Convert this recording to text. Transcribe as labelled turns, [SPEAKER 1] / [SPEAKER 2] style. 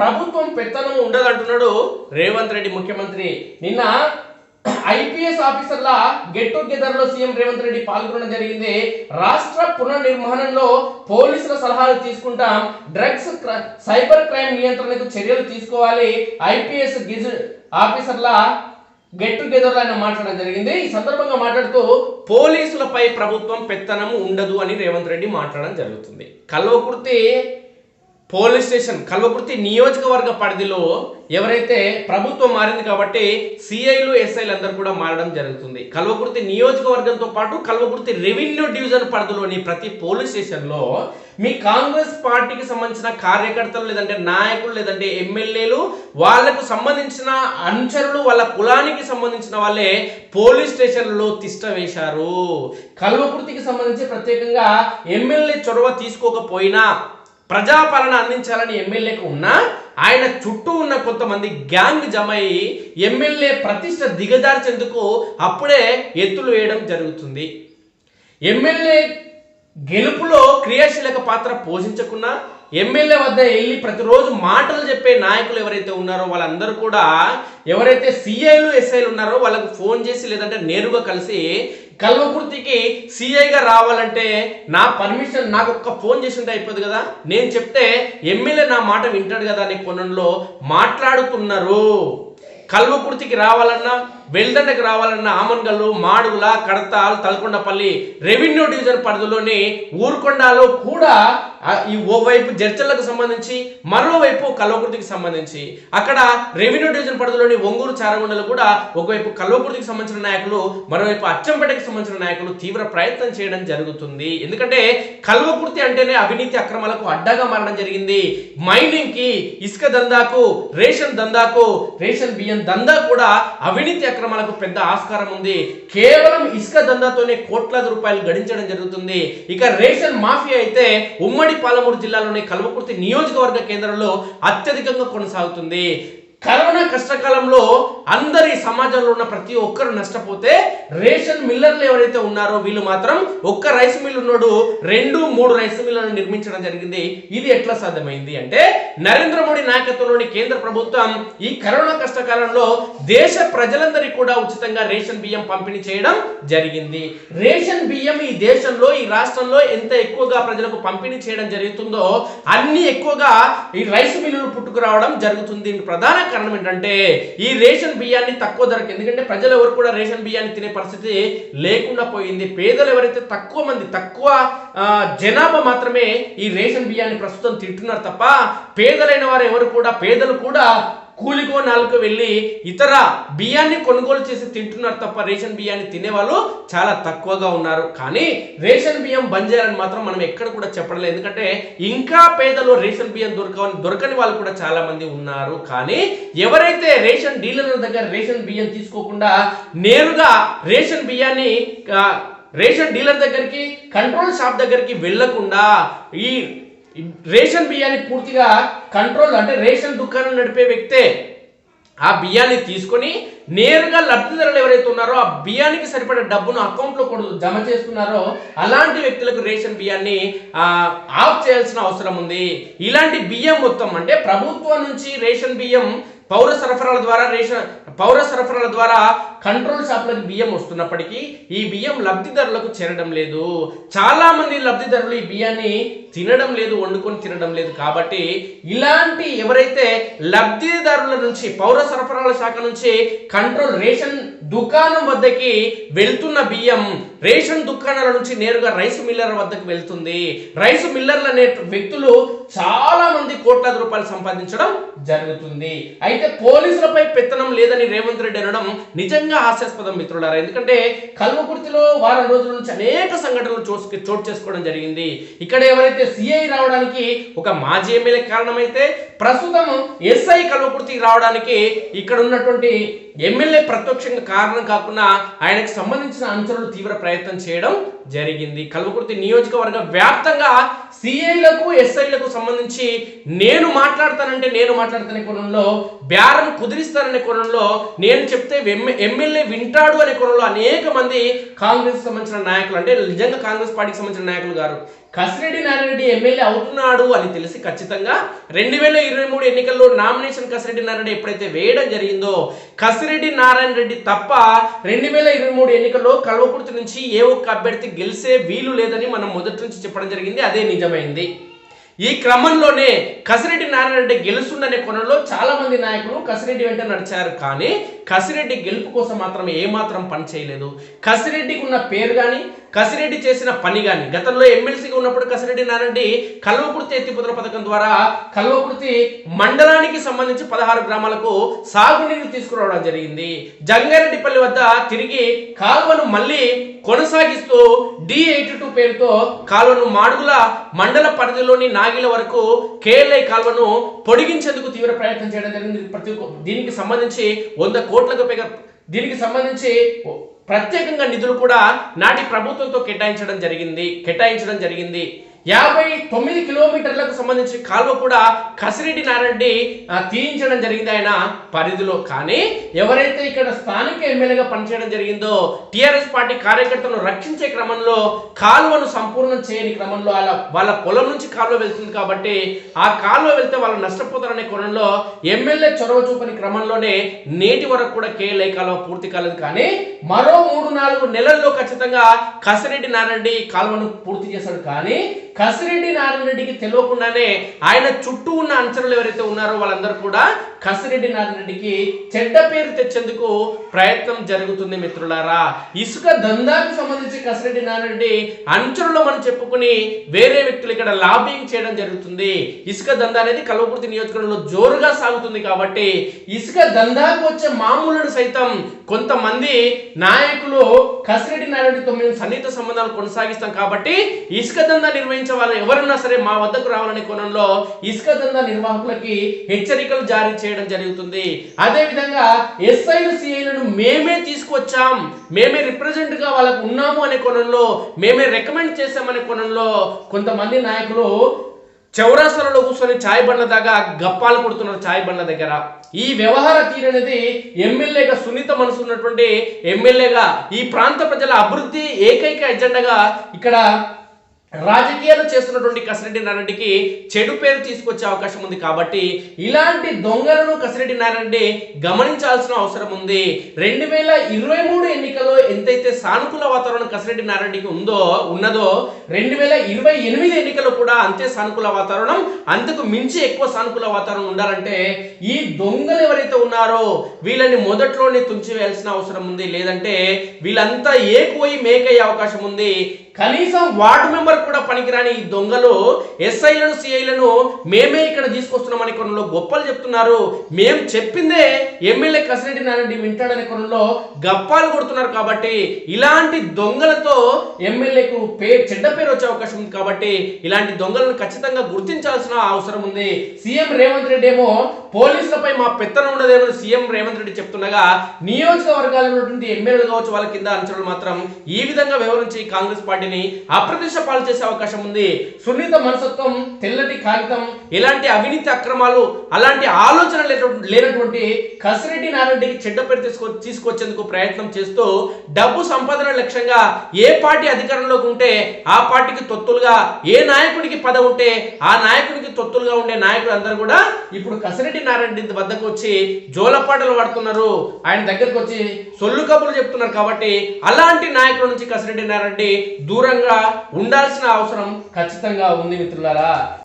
[SPEAKER 1] ప్రభుత్వం పెత్తనం ఉండదంటున్నాడు రేవంత్ రెడ్డి ముఖ్యమంత్రి. నిన్న ఐపీఎస్ ఆఫీసర్ల గెట్ టుగెదర్లో సీఎం రేవంత్ రెడ్డి పాల్గొనడం జరిగింది. రాష్ట్ర పునర్నిర్మాణంలో పోలీసుల సలహాలు తీసుకుంటాం. డ్రగ్స్ సైబర్ క్రైమ్ నియంత్రణకు చర్యలు తీసుకోవాలి. ఐపీఎస్ గిజ్ ఆఫీసర్ల గెట్ టుగెదర్లో ఆయన మాట్లాడడం జరిగింది. ఈ సందర్భంగా మాట్లాడుతూ పోలీసులపై ప్రభుత్వం పెత్తనము ఉండదు అని రేవంత్ రెడ్డి మాట్లాడడం జరుగుతుంది. కల్వకుర్తి పోలీస్ స్టేషన్ కల్వకుర్తి నియోజకవర్గ పరిధిలో ఎవరైతే ప్రభుత్వం మారింది కాబట్టి సిఐలు ఎస్ఐలు అందరూ కూడా మారడం జరుగుతుంది. కల్వకుర్తి నియోజకవర్గంతో పాటు కల్వకుర్తి రెవెన్యూ డివిజన్ పరిధిలోని ప్రతి పోలీస్ స్టేషన్లో మీ కాంగ్రెస్ పార్టీకి సంబంధించిన కార్యకర్తలు లేదంటే నాయకులు లేదంటే ఎమ్మెల్యేలు వాళ్ళకు సంబంధించిన అనుచరులు వాళ్ళ కులానికి సంబంధించిన వాళ్ళే పోలీస్ స్టేషన్లలో తిష్ట వేశారు. కల్వకుర్తికి సంబంధించి ప్రత్యేకంగా ఎమ్మెల్యే చొరవ తీసుకోకపోయినా ప్రజాపాలన అందించాలని ఎమ్మెల్యేకు ఉన్నా ఆయన చుట్టూ ఉన్న కొంతమంది గ్యాంగ్ జమ అయి ఎమ్మెల్యే ప్రతిష్ట దిగజార్చేందుకు అప్పుడే ఎత్తులు వేయడం జరుగుతుంది. ఎమ్మెల్యే గెలుపులో క్రియాశీలక పాత్ర పోషించకున్నా ఎమ్మెల్యే వద్ద వెళ్ళి ప్రతిరోజు మాటలు చెప్పే నాయకులు ఎవరైతే ఉన్నారో వాళ్ళందరూ కూడా ఎవరైతే సిఐలు ఎస్ఐలు ఉన్నారో వాళ్ళకు ఫోన్ చేసి లేదంటే నేరుగా కలిసి కల్వకుర్తికి సీఐగా రావాలంటే నా పర్మిషన్ నాకు ఒక్క ఫోన్ చేసింటే అయిపోదు కదా? నేను చెప్తే ఎమ్మెల్యే నా మాట వింటాడు కదా అనే కొనంలో మాట్లాడుతున్నారు. కల్వకుర్తికి రావాలన్నా వెల్దండకు రావాలన్న ఆమన్గల్లు మాడుగుల కడతాల్ తలకొండపల్లి రెవెన్యూ డివిజన్ పరిధిలోని ఊరుకొండలో కూడా ఈ ఓవైపు జడ్చర్లకు సంబంధించి మరోవైపు కల్వకుర్తికి సంబంధించి అక్కడ రెవెన్యూ డివిజన్ పరిధిలోని ఒంగూరు చారగొండలు కూడా ఒకవైపు కల్వకుర్తికి సంబంధించిన నాయకులు మరోవైపు అచ్చంపేటకి సంబంధించిన నాయకులు తీవ్ర ప్రయత్నం చేయడం జరుగుతుంది. ఎందుకంటే కల్వకుర్తి అంటేనే అవినీతి అక్రమాలకు అడ్డగా మారడం జరిగింది. మైనింగ్కి ఇసుక దందాకు రేషన్ దందాకు రేషన్ బియ్యం దందా కూడా అవినీతి అక్రమాలకు పెద్ద ఆస్కారం ఉంది. కేవలం ఇసుక దందాతోనే కోట్లాది రూపాయలు గడించడం జరుగుతుంది. ఇక రేషన్ మాఫియా అయితే ఉమ్మడి పాలమూరు జిల్లాలోని కల్వకుర్తి నియోజకవర్గ కేంద్రంలో అత్యధికంగా కొనసాగుతుంది. కరోనా కష్టకాలంలో అందరి సమాజంలో ఉన్న ప్రతి ఒక్కరు నష్టపోతే రేషన్ మిల్లర్లు ఎవరైతే ఉన్నారో వీళ్ళు మాత్రం ఒక్క రైస్ మిల్ ఉన్నోడు రెండు మూడు రైస్ మిల్లను నిర్మించడం జరిగింది. ఇది ఎట్లా సాధ్యమైంది అంటే నరేంద్ర మోడీ నాయకత్వంలోని కేంద్ర ప్రభుత్వం ఈ కరోనా కష్టకాలంలో దేశ ప్రజలందరికీ కూడా ఉచితంగా రేషన్ బియ్యం పంపిణీ చేయడం జరిగింది. రేషన్ బియ్యం ఈ దేశంలో ఈ రాష్ట్రంలో ఎంత ఎక్కువగా ప్రజలకు పంపిణీ చేయడం జరుగుతుందో అన్ని ఎక్కువగా ఈ రైస్ మిల్లులు పుట్టుకురావడం జరుగుతుంది. ప్రధాన కారణం ఏంటంటే ఈ రేషన్ బియ్యాన్ని తక్కువ ధరకు ఎందుకంటే ప్రజలు ఎవరు కూడా రేషన్ బియ్యాన్ని తినే పరిస్థితి లేకుండా పోయింది. పేదలు ఎవరైతే తక్కువ మంది తక్కువ ఆ, జనాభా మాత్రమే ఈ రేషన్ బియ్యాన్ని ప్రస్తుతం తింటున్నారు తప్ప పేదలైన వారు ఎవరు కూడా పేదలు కూడా కూలికో నాలుగు వెళ్ళి ఇతర బియ్యాన్ని కొనుగోలు చేసి తింటున్నారు తప్ప రేషన్ బియ్యాన్ని తినేవాళ్ళు చాలా తక్కువగా ఉన్నారు. కానీ రేషన్ బియ్యం బంద్ చేయాలని మాత్రం మనం ఎక్కడ కూడా చెప్పడలేదు ఎందుకంటే ఇంకా పేదలు రేషన్ బియ్యం దొరకని దొరకని వాళ్ళు కూడా చాలా మంది ఉన్నారు. కానీ ఎవరైతే రేషన్ డీలర్ల దగ్గర రేషన్ బియ్యం తీసుకోకుండా నేరుగా రేషన్ బియ్యాన్ని రేషన్ డీలర్ దగ్గరికి కంట్రోల్ షాప్ దగ్గరికి వెళ్ళకుండా ఈ రేషన్ బియ్యాన్ని పూర్తిగా కంట్రోల్ అంటే రేషన్ దుకాణం నడిపే వ్యక్తే ఆ బియ్యాన్ని తీసుకొని నేరుగా లబ్ధిదారులు ఎవరైతే ఉన్నారో ఆ బియ్యానికి సరిపడే డబ్బును అకౌంట్లో కూడా జమ చేస్తున్నారో అలాంటి వ్యక్తులకు రేషన్ బియ్యాన్ని ఆఫ్ చేయాల్సిన అవసరం ఉంది. ఇలాంటి బియ్యం మొత్తం అంటే ప్రభుత్వం నుంచి రేషన్ బియ్యం పౌర సరఫరాల ద్వారా రేషన్ పౌర సరఫరాల ద్వారా కంట్రోల్ షాప్లకు బియ్యం వస్తున్నప్పటికీ ఈ బియ్యం లబ్ధిదారులకు చేరడం లేదు. చాలామంది లబ్ధిదారులు ఈ బియ్యాన్ని తినడం లేదు వండుకొని తినడం లేదు కాబట్టి ఇలాంటి ఎవరైతే లబ్ధిదారుల నుంచి పౌర సరఫరాల శాఖ నుంచి కంట్రోల్ రేషన్ దుకాణం వద్దకి వెళ్తున్న బియ్యం రేషన్ దుకాణాల నుంచి నేరుగా రైస్ మిల్లర్ వద్దకు వెళ్తుంది. రైస్ మిల్లర్లు అనే వ్యక్తులు చాలా మంది కోట్లాది రూపాయలు సంపాదించడం జరుగుతుంది. అయితే పోలీసులపై పెత్తనం లేదని రేవంత్ రెడ్డి అనడం నిజంగా హాస్యాస్పదం మిత్రులారా. ఎందుకంటే కల్వకుర్తిలో వారం రోజుల నుంచి అనేక సంఘటనలు చోటు చోటు చేసుకోవడం జరిగింది. ఇక్కడ ఎవరైతే సిఐ రావడానికి ఒక మాజీ ఎమ్మెల్యే కారణమైతే ప్రస్తుతం ఎస్ఐ కల్వకుర్తికి రావడానికి ఇక్కడ ఉన్నటువంటి ఎమ్మెల్యే ప్రత్యక్షంగా కారణం కాకుండా ఆయనకు సంబంధించిన అనుచరులు తీవ్ర ప్రయత్నం చేయడం జరిగింది. కల్వకుర్తి నియోజకవర్గ వ్యాప్తంగా సిఐలకు ఎస్ఐలకు సంబంధించి నేను మాట్లాడతానంటే నేను మాట్లాడతానే కోణంలో బేరం కుదిరిస్తాననే కోణంలో నేను చెప్తే ఎమ్మెల్యే వింటాడు అనే కోణంలో అనేక మంది కాంగ్రెస్ సంబంధించిన నాయకులు అంటే నిజంగా కాంగ్రెస్ పార్టీకి సంబంధించిన నాయకులు గారు కసిరెడ్డి నారాయణ ఎమ్మెల్యే అవుతున్నాడు అని తెలిసి ఖచ్చితంగా రెండు వేల ఇరవై మూడు ఎన్నికల్లో నామినేషన్ కసిరెడ్డి నారాయణ ఎప్పుడైతే వేయడం జరిగిందో కసిరెడ్డి నారాయణ రెడ్డి తప్ప రెండు వేల ఇరవై మూడు ఎన్నికల్లో కల్వకుర్తి నుంచి ఏ ఒక్క అభ్యర్థి గెలిసే వీలు లేదని మనం మొదటి నుంచి చెప్పడం జరిగింది. అదే నిజమైంది. ఈ క్రమంలోనే కసిరెడ్డి నారాయణ రెడ్డి గెలుస్తుందనే కొనలో చాలా మంది నాయకులు కసిరెడ్డి వెంట నడిచారు. కానీ కసిరెడ్డి గెలుపు కోసం మాత్రం ఏమాత్రం పని చేయలేదు. కసిరెడ్డికి ఉన్న పేరు కానీ కసిరెడ్డి చేసిన పని కానీ గతంలో ఎమ్మెల్సీగా ఉన్నప్పుడు కసిరెడ్డి నారాయణ కల్వకుర్తి ఎత్తిపోతల పథకం ద్వారా కల్వకుర్తి మండలానికి సంబంధించి పదహారు గ్రామాలకు సాగునీరు తీసుకురావడం జరిగింది. జంగారెడ్డిపల్లి వద్ద తిరిగి కాలువను మళ్ళీ కొనసాగిస్తూ డి ఎయిటీ టూ పేరుతో కాలువను మాడుగుల మండల పరిధిలోని నాగిల వరకు కేఎల్ఐ కాలువను పొడిగించేందుకు తీవ్ర ప్రయత్నం చేయడం జరిగింది. ప్రతి ఒక్క- దీనికి సంబంధించి వంద కోట్లకు పైగా దీనికి సంబంధించి ప్రత్యేకంగా నిధులు కూడా నాటి ప్రభుత్వంతో కేటాయించడం జరిగింది కేటాయించడం జరిగింది. యాభై తొమ్మిది కిలోమీటర్లకు సంబంధించిన కాలువ కూడా కసిరెడ్డి నారెడ్డి తీయించడం జరిగింది ఆయన పరిధిలో. కానీ ఎవరైతే ఇక్కడ స్థానిక ఎమ్మెల్యేగా పనిచేయడం జరిగిందో టీఆర్ఎస్ పార్టీ కార్యకర్తలను రక్షించే క్రమంలో కాలువను సంపూర్ణం చేయని క్రమంలో వాళ్ళ వాళ్ళ పొలం నుంచి కాలువ వెళ్తుంది కాబట్టి ఆ కాలువ వెళ్తే వాళ్ళు నష్టపోతారనే కోణంలో ఎమ్మెల్యే చొరవ చూపని క్రమంలోనే నేటి వరకు కూడా కేఎల్ఐ కాలువ పూర్తి కాలేదు. కానీ మరో మూడు నాలుగు నెలల్లో ఖచ్చితంగా కసిరెడ్డి నారెడ్డి కాలువను పూర్తి చేశాడు. కానీ కసిరెడ్డి నారాయణ రెడ్డికి తెలియకుండానే ఆయన చుట్టూ ఉన్న అంచనలు ఎవరైతే ఉన్నారో వాళ్ళందరూ కూడా కసిరెడ్డి నారాయణ చెడ్డ పేరు తెచ్చేందుకు ప్రయత్నం జరుగుతుంది మిత్రులారా. ఇసుక దందాకు సంబంధించి కసిరెడ్డి నారాయణ అంచులలో మనం చెప్పుకుని వేరే వ్యక్తులు ఇక్కడ లాబింగ్ చేయడం జరుగుతుంది. ఇసుక దందా అనేది కల్వకుర్తి నియోజకవర్గంలో జోరుగా సాగుతుంది కాబట్టి ఇసుక దందాకు వచ్చే మామూలును సైతం కొంతమంది నాయకులు కసిరెడ్డి నారాయణతో మేము సన్నిహిత సంబంధాలు కొనసాగిస్తాం కాబట్టి ఇసుక దందా నిర్వహించే వాళ్ళు ఎవరన్నా సరే మా వద్దకు రావాలనే కోణంలో ఇసుక దందా నిర్వాహకులకి హెచ్చరికలు జారీ చేయడం జరుగుతుంది. అదేవిధంగా ఎస్ఐలు సిఐలను మేమే తీసుకొచ్చాం మేమే రిప్రజెంట్గా వాళ్ళకు ఉన్నాము అనే కోణంలో మేమే రికమెండ్ చేసామనే కోణంలో కొంతమంది నాయకులు చౌరాస్తాలలో కూర్చొని ఛాయ్ బండ్ల దాకా గప్పాలు కొడుతున్నారు ఛాయ్ బండ్ల దగ్గర. ఈ వ్యవహార తీరు అనేది ఎమ్మెల్యేగా సున్నిత మనసు ఉన్నటువంటి ఎమ్మెల్యేగా ఈ ప్రాంత ప్రజల అభివృద్ధి ఏకైక ఎజెండాగా ఇక్కడ రాజకీయాలు చేస్తున్నటువంటి కసిరెడ్డి నారాయణకి చెడు పేరు తీసుకొచ్చే అవకాశం ఉంది కాబట్టి ఇలాంటి దొంగలను కసిరెడ్డి నారాయణ గమనించాల్సిన అవసరం ఉంది. రెండు వేల ఇరవై మూడు ఎన్నికల్లో ఎంతైతే సానుకూల వాతావరణం కసిరెడ్డి నారాయణకి ఉందో ఉన్నదో రెండు వేల ఇరవై ఎనిమిది ఎన్నికల్లో కూడా అంతే సానుకూల వాతావరణం అంతకు మించి ఎక్కువ సానుకూల వాతావరణం ఉండాలంటే ఈ దొంగలు ఎవరైతే ఉన్నారో వీళ్ళని మొదట్లోనే తుంచివేయాల్సిన అవసరం ఉంది. లేదంటే వీళ్ళంతా ఏకువై మేకయ్యే అవకాశం ఉంది. కనీసం వార్డు మెంబర్ కూడా పనికిరాని ఈ దొంగలు ఎస్ఐలను సిఐలను మేమే ఇక్కడ తీసుకొస్తున్నామని కొనలో గొప్పలు చెప్తున్నారు. మేం చెప్పిందే ఎమ్మెల్యే కసిరెడ్డి నారాయణ వింటాడనే కొనలో గప్పాలు కొడుతున్నారు కాబట్టి ఇలాంటి దొంగలతో ఎమ్మెల్యేకు పే చెడ్డ పేరు వచ్చే అవకాశం ఉంది కాబట్టి ఇలాంటి దొంగలను ఖచ్చితంగా గుర్తించాల్సిన అవసరం ఉంది. సీఎం రేవంత్ రెడ్డి ఏమో పోలీసులపై మా పెత్తనం ఉండదేమో సీఎం రేవంత్ రెడ్డి చెప్తుండగా నియోజకవర్గాల్లో ఉన్నటువంటి ఎమ్మెల్యేలు కావచ్చు వాళ్ళ కింద అంచనాలు మాత్రం ఈ విధంగా వివరించి కాంగ్రెస్ పార్టీని అప్రతిష్ట పాలు చేసే అవకాశం ఉంది. సున్నిత మనసత్వం తెల్లటి కాగితం ఇలాంటి అవినీతి అక్రమాలు అలాంటి ఆలోచన లేనటువంటి- లేనటువంటి కసిరెడ్డి నారెడ్డికి చెడ్డ పేరు తీసుకో తీసుకొచ్చేందుకు ప్రయత్నం చేస్తూ డబ్బు సంపాదన లక్ష్యంగా ఏ పార్టీ అధికారంలోకి ఉంటే ఆ పార్టీకి తొత్తులుగా ఏ నాయకుడికి పదవి ఉంటే ఆ నాయకుడికి తొత్తులుగా ఉండే నాయకులు అందరూ కూడా ఇప్పుడు కసిరెడ్డి నారాయణ వద్దకు వచ్చి జోలపాటలు పడుతున్నారు. ఆయన దగ్గరకు వచ్చి సొల్లు కబుర్లు చెప్తున్నారు కాబట్టి అలాంటి నాయకుల నుంచి కసిరెడ్డి నారాయణ దూరంగా ఉండాల్సిన అవసరం ఖచ్చితంగా ఉంది మిత్రులారా.